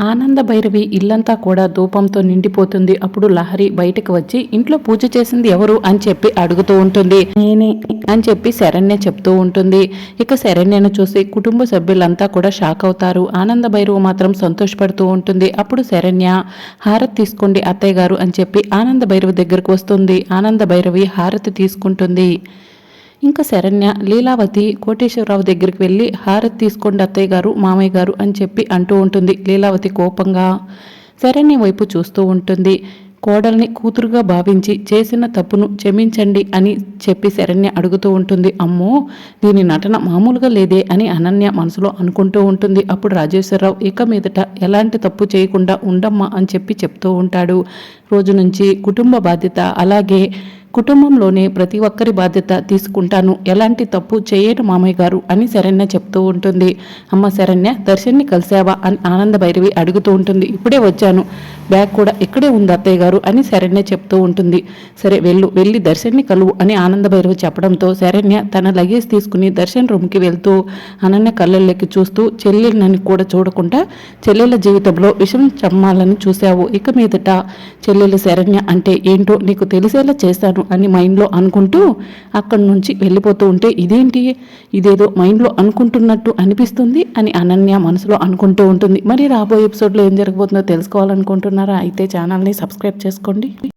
ఆనంద భైరవి ఇల్లంతా కూడా ధూపంతో నిండిపోతుంది. అప్పుడు లహరి బయటకు వచ్చి ఇంట్లో పూజ చేసింది ఎవరు? అని చెప్పి అడుగుతూ ఉంటుంది. నేనే అని చెప్పి శరణ్య చెప్తూ ఉంటుంది. ఇక శరణ్యను చూసి కుటుంబ సభ్యులంతా కూడా షాక్ అవుతారు. ఆనంద భైరవు మాత్రం సంతోషపడుతూ ఉంటుంది. అప్పుడు శరణ్య హారతి తీసుకోండి అత్తయ్య గారు అని చెప్పి ఆనంద భైరవి దగ్గరకు వస్తుంది. ఆనంద భైరవి హారతి తీసుకుంటుంది. ఇంకా శరణ్య లీలావతి కోటేశ్వరరావు దగ్గరికి వెళ్ళి హారతి తీసుకోండి అత్తయ్య గారు మామయ్య గారు అని చెప్పి అంటూ ఉంటుంది. లీలావతి కోపంగా శరణ్య వైపు చూస్తూ ఉంటుంది. కోడల్ని కూతురుగా భావించి చేసిన తప్పును క్షమించండి అని చెప్పి శరణ్య అడుగుతూ ఉంటుంది. అమ్మో దీని నటన మామూలుగా లేదే అని అనన్య మనసులో అనుకుంటూ ఉంటుంది. అప్పుడు రాజేశ్వరరావు ఇక మీదట ఎలాంటి తప్పు చేయకుండా ఉండమ్మా అని చెప్పి చెప్తూ ఉంటాడు. రోజు నుంచి కుటుంబ బాధ్యత అలాగే కుటుంబంలోనే ప్రతి ఒక్కరి బాధ్యత తీసుకుంటాను. ఎలాంటి తప్పు చేయను మామయ్య గారు అని శరణ్య చెప్తూ ఉంటుంది. అమ్మ శరణ్య దర్శన్ని కలిసావా? అని ఆనంద భైరవి అడుగుతూ ఉంటుంది. ఇప్పుడే వచ్చాను. బ్యాగ్ కూడా ఇక్కడే ఉంది అత్తయ్య గారు అని శరణ్య చెప్తూ ఉంటుంది. సరే వెళ్ళు వెళ్ళి దర్శన్ని కలువు అని ఆనందభైరవి చెప్పడంతో శరణ్య తన లగేజ్ తీసుకుని దర్శన్ రూమ్కి వెళ్తూ అనన్య కళ్ళల్లోకి చూస్తూ చెల్లెళ్ళని కూడా చూడకుండా చెల్లెల జీవితంలో విషం చమ్మాలని చూశావు. ఇక మీదట చెల్లెలు శరణ్య అంటే ఏంటో నీకు తెలిసేలా చేస్తాను అని మైండ్లో అనుకుంటూ అక్కడి నుంచి వెళ్ళిపోతూ ఉంటే ఇదేంటి? ఇదేదో మైండ్లో అనుకుంటున్నట్టు అనిపిస్తుంది అని అనన్య మనసులో అనుకుంటూ ఉంటుంది. మరి రాబోయే ఎపిసోడ్లో ఏం జరగబోతుందో తెలుసుకోవాలనుకుంటున్నారా అయితే ఛానల్ని సబ్స్క్రైబ్ చేసుకోండి.